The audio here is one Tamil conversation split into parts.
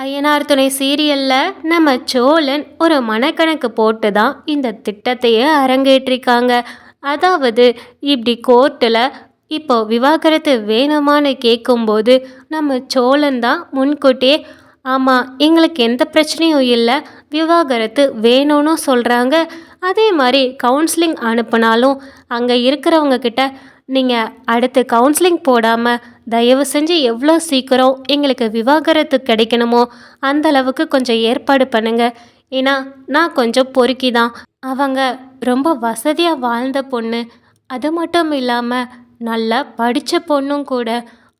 ஐயனார் துணை சீரியலில் நம்ம சோழன் ஒரு மனக்கணக்கு போட்டு தான் இந்த திட்டத்தையே அரங்கேற்றிருக்காங்க. அதாவது இப்படி கோர்ட்டில் இப்போ விவாகரத்து வேணுமான்னு கேட்கும்போது நம்ம சோழன் தான் முன்கூட்டியே ஆமாம் எங்களுக்கு எந்த பிரச்சனையும் இல்லை விவாகரத்து வேணும்னு சொல்கிறாங்க அதே மாதிரி கவுன்சிலிங் அனுப்புனாலும் அங்கே இருக்கிறவங்க கிட்ட நீங்கள் அடுத்து கவுன்சிலிங் போடாமல் தயவு செஞ்சு எவ்வளோ சீக்கிரம் எங்களுக்கு விவாகரத்து கிடைக்கணுமோ அந்த அளவுக்கு கொஞ்சம் ஏற்பாடு பண்ணுங்க. ஏன்னா நான் கொஞ்சம் பொறுக்கி தான் அவங்க ரொம்ப வசதியாக வாழ்ந்த பொண்ணு. அது மட்டும் இல்லாமல் நல்லா படித்த பொண்ணும் கூட.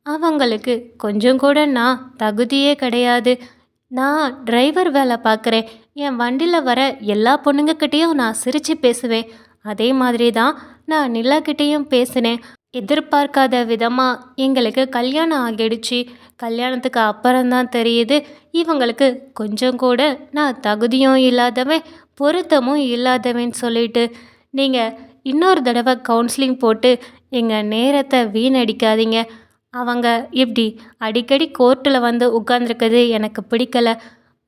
அவங்களுக்கு கொஞ்சம் கூட நான் தகுதியே கிடையாது. நான் டிரைவர் வேலை பார்க்குறேன். என் வண்டியில் வர எல்லா பொண்ணுங்கக்கிட்டேயும் நான் சிரித்து பேசுவேன். அதே மாதிரி தான் நான் நிலாக்கிட்டேயும் பேசினேன். எதிர்பார்க்காத விதமாக எங்களுக்கு கல்யாணம் ஆகிடுச்சு. கல்யாணத்துக்கு அப்புறம்தான் தெரியுது இவங்களுக்கு கொஞ்சம் கூட நான் தகுதியும் இல்லாதவன் பொருத்தமும் இல்லாதவன் சொல்லிட்டு நீங்கள் இன்னொரு தடவை கவுன்சிலிங் போட்டு எங்கள் நேரத்தை வீணடிக்காதீங்க. அவங்க இப்படி அடிக்கடி கோர்ட்டில் வந்து உட்காந்துருக்கிறது எனக்கு பிடிக்கல.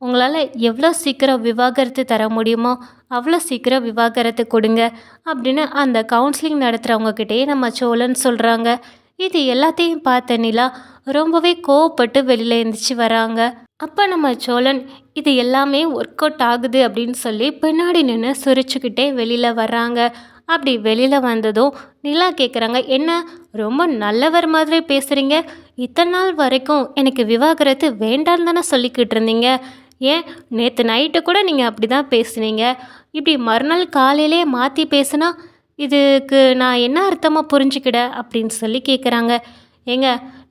உங்களால் எவ்வளோ சீக்கிரம் விவாகரத்து தர முடியுமோ அவ்வளோ சீக்கிரம் விவாகரத்து கொடுங்க அப்படின்னு அந்த கவுன்சிலிங் நடத்துகிறவங்கக்கிட்டேயே நம்ம சோழன் சொல்கிறாங்க இது எல்லாத்தையும் பார்த்த நிலா ரொம்பவே கோவப்பட்டு வெளியில் எழுந்திரிச்சு வராங்க. அப்போ நம்ம சோழன் இது எல்லாமே ஒர்க் அவுட் ஆகுது அப்படின்னு சொல்லி பின்னாடி நின்று சுரிச்சுக்கிட்டே வெளியில் வர்றாங்க. அப்படி வெளியில் வந்ததும் நிலா கேட்குறாங்க என்ன ரொம்ப நல்லவர் மாதிரி பேசுகிறீங்க இத்தனை நாள் வரைக்கும் எனக்கு விவாகரத்து வேண்டான்னு தானே சொல்லிக்கிட்டு இருந்தீங்க? ஏன்? நேற்று நைட்டு கூட நீங்கள் அப்படி தான் பேசுனீங்க. இப்படி மறுநாள் காலையிலே மாற்றி பேசுனா இதுக்கு நான் என்ன அர்த்தமாக புரிஞ்சுக்கிட? அப்படின்னு சொல்லி கேட்குறாங்க ஏங்க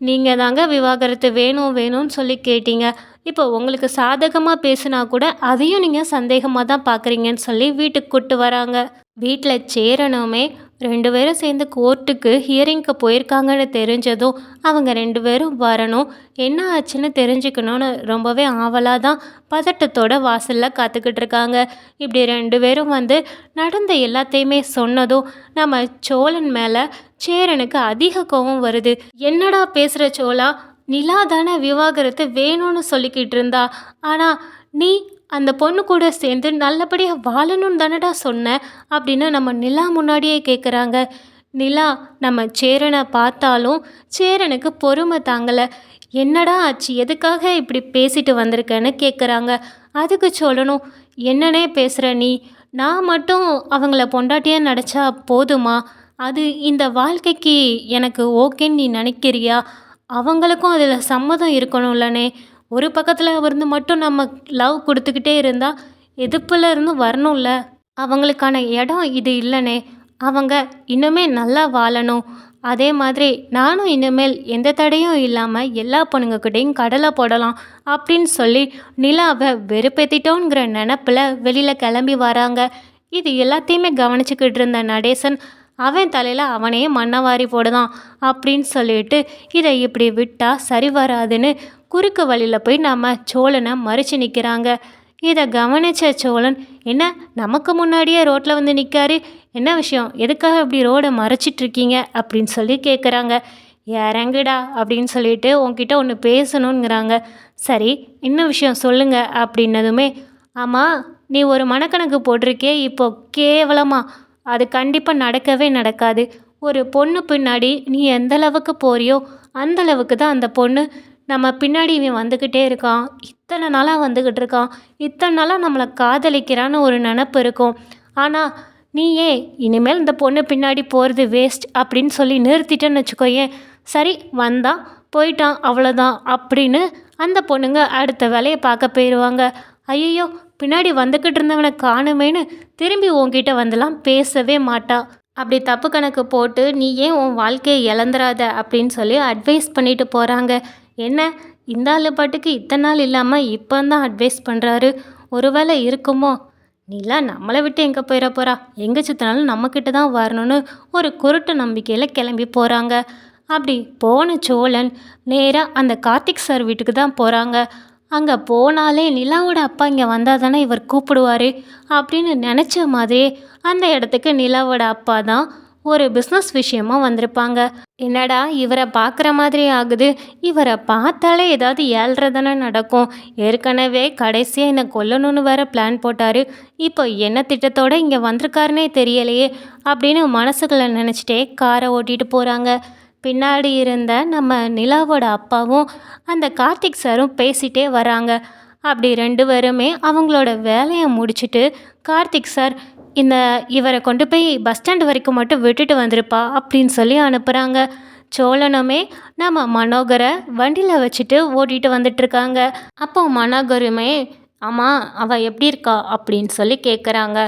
நீங்கள் தாங்க விவாகரத்து வேணும் வேணும்னு சொல்லி கேட்டீங்க. இப்போ உங்களுக்கு சாதகமாக பேசுனா கூட அதையும் நீங்கள் சந்தேகமாக தான் பார்க்குறீங்கன்னு சொல்லி வீட்டுக்கு கூப்பிட்டு வராங்க. வீட்டில் சேரணுமே ரெண்டு பேரும் சேர்ந்து கோர்ட்டுக்கு ஹியரிங்க்கு போயிருக்காங்கன்னு தெரிஞ்சதும் அவங்க ரெண்டு பேரும் வரணும். என்ன ஆச்சுன்னு தெரிஞ்சுக்கணும்னு ரொம்பவே ஆவலாக தான் பதட்டத்தோட வாசலில் காத்துக்கிட்டு இருக்காங்க இப்படி ரெண்டு பேரும் வந்து நடந்த எல்லாத்தையுமே சொன்னதும் நம்ம சோழன் மேலே சேரனுக்கு அதிக கோபம் வருது. என்னடா பேசுகிற சோழா? நிலா தானே விவாகரத்து வேணும்னு சொல்லிக்கிட்டு இருந்தா ஆனால் நீ அந்த பொண்ணு கூட சேர்ந்து நல்லபடியாக வாழணும்னு தானடா சொன்னேன் அப்படின்னு நம்ம நிலா முன்னாடியே கேட்குறாங்க நிலா நம்ம சேரனை பார்த்தாலும் சேரனுக்கு பொறுமை தாங்கலை. என்னடா ஆச்சு எதுக்காக இப்படி பேசிட்டு வந்திருக்கேன்னு கேட்குறாங்க அதுக்கு சொல்லணும் என்னன்னே பேசுகிற நீ? நான் மட்டும் அவங்கள பொண்டாட்டியாக நினச்சா போதுமா? அது இந்த வாழ்க்கைக்கு எனக்கு ஓகேன்னு நீ நினைக்கிறியா? அவங்களுக்கும் அதில் சம்மதம் இருக்கணும்லனே. ஒரு பக்கத்தில் இருந்து மட்டும் நம்ம லவ் கொடுத்துக்கிட்டே இருந்தால் எதிர்ப்பில் இருந்து வரணும்ல? அவங்களுக்கான இடம் இது இல்லைனே. அவங்க இன்னுமே நல்லா வாழணும். அதே மாதிரி நானும் இனிமேல் எந்த தடையும் இல்லாமல் எல்லா பொண்ணுங்கக்கிட்டையும் கடலை போடலாம் அப்படின்னு சொல்லி நிலாவை வெறுப்பேற்றிட்டோங்கிற நினப்பில் வெளியில் கிளம்பி வராங்க. இது எல்லாத்தையுமே கவனிச்சுக்கிட்டு இருந்த நடேசன் அவன் தலையில் அவனே மண்ணை வாரி போடுதான் அப்படின்னு சொல்லிட்டு இதை இப்படி விட்டால் சரி வராதுன்னு குறுக்கு வழியில் போய் நம்ம சோழனை மறித்து நிற்கிறாங்க இதை கவனித்த சோழன் என்ன நமக்கு முன்னாடியே ரோட்டில் வந்து நிற்காரு என்ன விஷயம்? எதுக்காக இப்படி ரோடை மறைச்சிட்ருக்கீங்க அப்படின்னு சொல்லி கேட்குறாங்க இறங்குடா அப்படின்னு சொல்லிட்டு உங்ககிட்ட ஒன்று பேசணுங்கிறாங்க சரி என்ன விஷயம் சொல்லுங்க அப்படின்னதுமே ஆமாம் நீ ஒரு மனக்கணக்கு போட்டிருக்கே இப்போ கேவலமாக அது கண்டிப்பாக நடக்கவே நடக்காது. ஒரு பொண்ணு பின்னாடி நீ எந்த அளவுக்கு போறியோ அந்த அளவுக்கு தான் அந்த பொண்ணு நம்ம பின்னாடி இவன் வந்துக்கிட்டே இருக்கான். இத்தனை நாளாக வந்துக்கிட்டு இருக்கான். இத்தனை நாளாக நம்மளை காதலிக்கிறான்னு ஒரு நினப்பு இருக்கும். ஆனால் நீ ஏன் இனிமேல் இந்த பொண்ணு பின்னாடி போகிறது வேஸ்ட் அப்படின்னு சொல்லி நிறுத்திட்டேன்னு வச்சுக்கோயேன். சரி வந்தான். போயிட்டான். அவ்வளோதான் அப்படின்னு அந்த பொண்ணுங்க அடுத்த வேலையை பார்க்க போயிடுவாங்க ஐயோ பின்னாடி வந்துக்கிட்டு இருந்தவனை காணுமேன்னு திரும்பி உன்கிட்ட வந்துலாம் பேசவே மாட்டா. அப்படி தப்பு கணக்கு போட்டு நீ ஏன் உன் வாழ்க்கையை இழந்துராத அப்படின்னு சொல்லி அட்வைஸ் பண்ணிட்டு போகிறாங்க என்ன? இந்த ஆள் பாட்டுக்கு இத்தனை நாள் இல்லாமல் இப்போ தான் அட்வைஸ் பண்ணுறாரு ஒருவேளை இருக்குமோ? நீலாம் நம்மளை விட்டு எங்கே போயிட போகிறா எங்கே சுற்றினாலும் நம்மக்கிட்ட தான் வரணும்னு ஒரு குருட்டு நம்பிக்கையில் கிளம்பி போகிறாங்க அப்படி போன சோழன் நேராக அந்த கார்த்திக் சார் வீட்டுக்கு தான் போகிறாங்க அங்கே போனாலே நிலாவோட அப்பா இங்கே வந்தால் தானே இவர் கூப்பிடுவார்? அப்படின்னு நினச்ச மாதிரியே அந்த இடத்துக்கு நிலாவோட அப்பா தான் ஒரு பிஸ்னஸ் விஷயமா வந்திருப்பாங்க. என்னடா இவரை பார்க்குற மாதிரி ஆகுது. இவரை பார்த்தாலே ஏதாவது ஏழ்ரை தானே நடக்கும். ஏற்கனவே கடைசியாக என்னை கொல்லணும்னு வேற பிளான் போட்டார். இப்போ என்ன திட்டத்தோட இங்கே வந்திருக்காருனே தெரியலையே அப்படின்னு மனசுக்குள்ள நினச்சிட்டே காரை ஓட்டிகிட்டு போகிறாங்க பின்னாடி இருந்த நம்ம நிலாவோட அப்பாவும் அந்த கார்த்திக் சாரும் பேசிட்டே வராங்க. அப்படி ரெண்டு பேருமே அவங்களோட வேலையை முடிச்சுட்டு கார்த்திக் சார் இந்த இவரை கொண்டு போய் பஸ் ஸ்டாண்ட் வரைக்கும் மட்டும் விட்டுட்டு வந்திருப்பா அப்படின்னு சொல்லி அனுப்புகிறாங்க சோழனுமே நம்ம மனோகரை வண்டியில் வச்சுட்டு ஓட்டிகிட்டு வந்துட்டுருக்காங்க அப்போ மனோகருமே ஆமாம் அவள் எப்படி இருக்கா? அப்படின்னு சொல்லி கேட்குறாங்க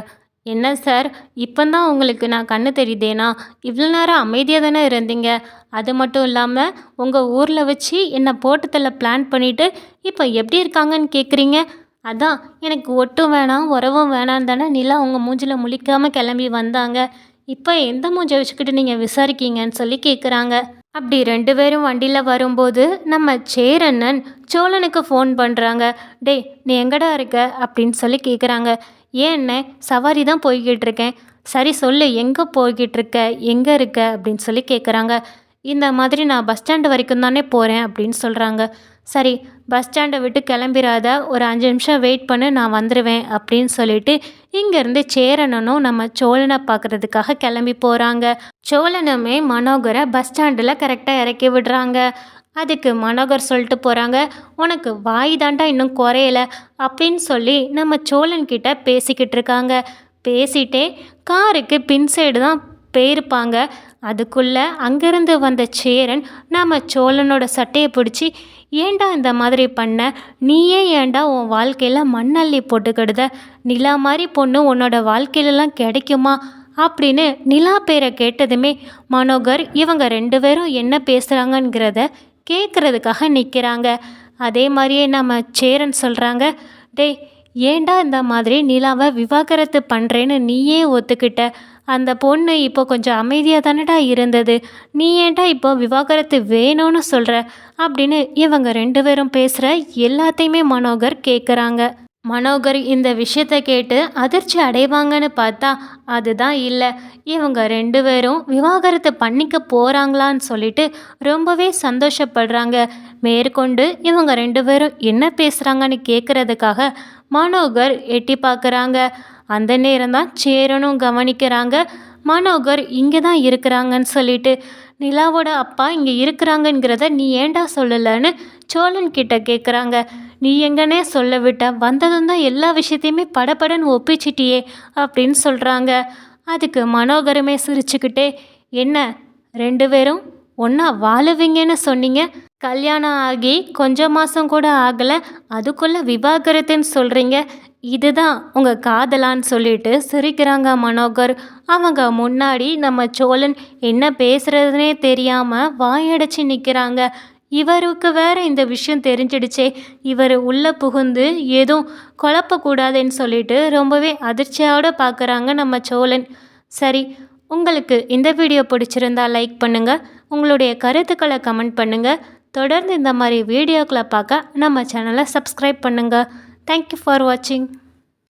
என்ன சார் இப்போ தான் உங்களுக்கு நான் கண்ணு தெரியுதேனா? இவ்வளோ நேரம் அமைதியாக தானே இருந்தீங்க? அது மட்டும் இல்லாமல் உங்கள் ஊரில் வச்சு என்னை போட்டத்தில் பிளான் பண்ணிவிட்டு இப்போ எப்படி இருக்காங்கன்னு கேட்குறீங்க அதான் எனக்கு ஒட்டும் வேணாம் உறவும் வேணாம் தானே. நிலா உங்கள் மூஞ்சில் முழிக்காமல் கிளம்பி வந்தாங்க. இப்போ எந்த மூஞ்சை வச்சுக்கிட்டு நீங்கள் விசாரிக்கீங்கன்னு சொல்லி கேட்குறாங்க அப்படி ரெண்டு பேரும் வண்டியில் வரும்போது நம்ம சேரண்ணன் சோழனுக்கு ஃபோன் பண்ணுறாங்க டேய் நீ எங்கடா இருக்க? அப்படின்னு சொல்லி கேட்குறாங்க ஏன்னே சவாரி தான் போய்கிட்டு இருக்கேன். சரி சொல்லு எங்கே போய்கிட்டு இருக்க? எங்கே இருக்க? அப்படின்னு சொல்லி கேட்குறாங்க இந்த மாதிரி நான் பஸ் ஸ்டாண்டு வரைக்கும் தானே போகிறேன் அப்படின்னு சொல்கிறாங்க சரி பஸ் ஸ்டாண்டை விட்டு கிளம்பிடாத ஒரு அஞ்சு நிமிஷம் வெயிட் பண்ணு நான் வந்துடுவேன் அப்படின்னு சொல்லிட்டு இங்கேருந்து சேரனனும் நம்ம சோழனை பார்க்குறதுக்காக கிளம்பி போகிறாங்க சோழனுமே மனோகரை பஸ் ஸ்டாண்டில் கரெக்டாக இறக்கி விடுறாங்க. அதுக்கு மனோகர் சொல்லிட்டு போகிறாங்க உனக்கு வாய் தாண்டா இன்னும் குறையல அப்படின்னு சொல்லி நம்ம சோழன்கிட்ட பேசிக்கிட்டு இருக்காங்க. பேசிட்டே காருக்கு பின் சைடு தான் போயிருப்பாங்க. அதுக்குள்ளே அங்கேருந்து வந்த சேரன் நம்ம சோழனோட சட்டையை பிடிச்சி ஏண்டா இந்த மாதிரி பண்ண? நீயே ஏண்டா உன் வாழ்க்கையில் மண்ணள்ளி போட்டுக்கிடுத? நிலா மாதிரி பொண்ணு உன்னோட வாழ்க்கையிலலாம் கிடைக்குமா? அப்படின்னு நிலா பேரை கேட்டதுமே மனோகர் இவங்க ரெண்டு பேரும் என்ன பேசுகிறாங்கங்கிறத கேட்குறதுக்காக நிற்கிறாங்க அதே மாதிரியே நம்ம சேரன் சொல்கிறாங்க டேய் ஏண்டா இந்த மாதிரி நிலாவை விவாகரத்து பண்ணுறேன்னு நீயே ஒத்துக்கிட்ட? அந்த பொண்ணு இப்போ கொஞ்சம் அமைதியாக தானடா இருந்தது? நீ ஏன்டா இப்போ விவாகரத்து வேணும்னு சொல்கிற அப்படின்னு இவங்க ரெண்டு பேரும் பேசுகிற எல்லாத்தையுமே மனோகர் கேட்குறாங்க மனோகர் இந்த விஷயத்த கேட்டு அதிர்ச்சி அடைவாங்கன்னு பார்த்தா அதுதான் இல்லை. இவங்க ரெண்டு பேரும் விவாகரத்து பண்ணிக்க போகிறாங்களான்னு சொல்லிட்டு ரொம்பவே சந்தோஷப்படுறாங்க. மேற்கொண்டு இவங்க ரெண்டு பேரும் என்ன பேசுகிறாங்கன்னு கேட்குறதுக்காக மனோகர் எட்டி பார்க்குறாங்க அந்த நேரம் தான் சேரனும் கவனிக்கிறாங்க. மனோகர் இங்கே தான் இருக்கிறாங்கன்னு சொல்லிட்டு நிலாவோட அப்பா இங்கே இருக்கிறாங்கங்கிறத நீ ஏண்டா சொல்லலைன்னு சோழன் கிட்ட கேட்குறாங்க நீ எங்கனே சொல்ல விட்ட வந்ததும் தான் எல்லா விஷயத்தையுமே படப்படன்னு ஒப்பிச்சிட்டியே அப்படின்னு சொல்கிறாங்க அதுக்கு மனோகரமே சிரிச்சுக்கிட்டே என்ன ரெண்டு பேரும் ஒன்றா வாழுவீங்கன்னு சொன்னீங்க? கல்யாணம் ஆகி கொஞ்சம் மாதம் கூட ஆகலை அதுக்குள்ளே விவாகரத்துன்னு சொல்கிறீங்க இதுதான் உங்கள் காதலான்னு சொல்லிட்டு சிரிக்கிறாங்க மனோகர். அவங்க முன்னாடி நம்ம சோழன் என்ன பேசுகிறதுனே தெரியாமல் வாயடைச்சி நிற்கிறாங்க இவருக்கு வேற இந்த விஷயம் தெரிஞ்சிடுச்சே. இவர் உள்ளே புகுந்து எதுவும் குழப்பக்கூடாதுன்னு சொல்லிட்டு ரொம்பவே அதிர்ச்சியோடு பார்க்குறாங்க நம்ம சோழன். சரி உங்களுக்கு இந்த வீடியோ பிடிச்சிருந்தா லைக் பண்ணுங்கள் உங்களுடைய கருத்துக்களை கமெண்ட் பண்ணுங்கள் தொடர்ந்து இந்த மாதிரி வீடியோக்களை பார்க்க நம்ம சேனலை சப்ஸ்கிரைப் பண்ணுங்கள் தேங்க்யூ ஃபார் வாட்சிங்